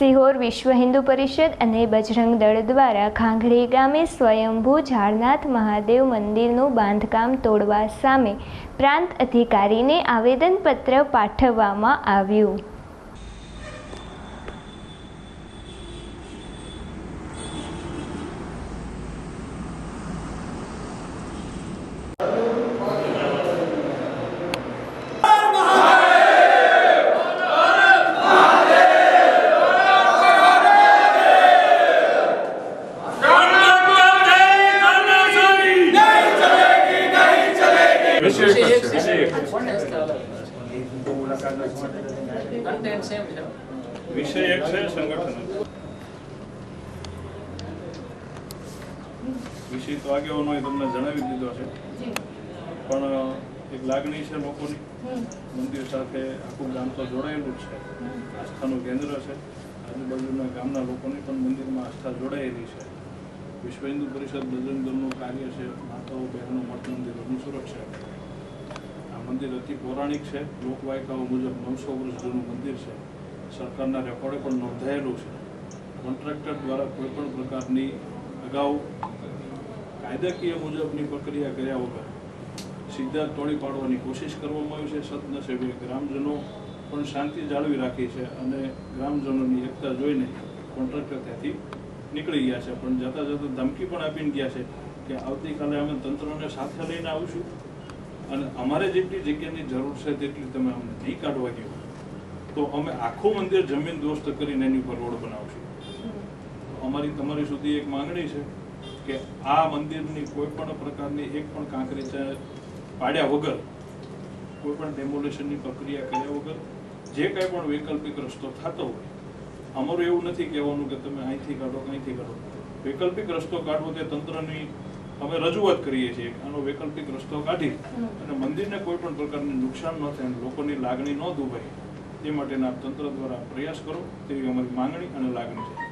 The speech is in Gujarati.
સિહોર વિશ્વ હિન્દુ પરિષદ અને બજરંગ દળ દ્વારા ખાંગડી ગામે સ્વયંભૂ ઝારનાથ મહાદેવ મંદિરનું બાંધકામ તોડવા સામે પ્રાંત અધિકારીને આવેદનપત્ર પાઠવવામાં આવ્યું. વિષય તો આગેવાનો તમને જણાવી દીધો છે પણ એક લાગણી છે લોકોની મંદિર સાથે આખું ગામ તો જોડાયેલું છે આસ્થાનું કેન્દ્ર છે આજુબાજુના ગામના લોકોની પણ મંદિરમાં આસ્થા જોડાયેલી છે. વિશ્વ હિન્દુ પરિષદ બજરંગ દળનું કાર્ય છે, માતાઓ, બહેનો મઠ મંદિરોની સુરક્ષા. આ મંદિર અતિ પૌરાણિક છે, લોકવાયકાઓ મુજબ નવસો વર્ષ જૂનું મંદિર છે. સરકારના રેકોર્ડે પણ નોંધાયેલું છે. કોન્ટ્રાક્ટર દ્વારા કોઈપણ પ્રકારની અગાઉ કાયદાકીય મુજબની પ્રક્રિયા કર્યા વગર સીધા તોડી પાડવાની કોશિશ કરવામાં આવી છે. સદનસીબે ગ્રામજનો પણ શાંતિ જાળવી રાખી છે અને ગ્રામજનોની એકતા જોઈને કોન્ટ્રાક્ટર ત્યાંથી નીકળી ગયા છે. પણ જતા જતા ધમકી પણ આપીને ગયા છે કે આવતીકાલે અમે તંત્રને સાથે લઈને આવીશું અને અમારે જેટલી જગ્યાની જરૂર છે તેટલી તમે અમને નહીં કાઢવા દો. તો અમે આખું મંદિર જમીન દોસ્ત કરીને એની ઉપર રોડ બનાવશું. અમારી તમારી સુધી એક માંગણી છે કે આ મંદિરની કોઈ પણ પ્રકારની એક પણ કાંકરી પાડ્યા વગર, કોઈ પણ ડેમોલેશનની પ્રક્રિયા કર્યા વગર, જે કાંઈ પણ વૈકલ્પિક રસ્તો થતો હોય અમારું એવું નથી કહેવાનું કે તમે અહીંથી કાઢો અહીંથી કાઢો. વૈકલ્પિક રસ્તો કાઢવો તે તંત્રની અમે રજૂઆત કરીએ છીએ. આનો વૈકલ્પિક રસ્તો કાઢી અને મંદિરને કોઈ પણ પ્રકારનું નુકસાન ન થાય લોકોની લાગણી ન દુભાય. તે માટેના તંત્ર દ્વારા પ્રયાસ કરો તેવી અમારી માંગણી અને લાગણી છે.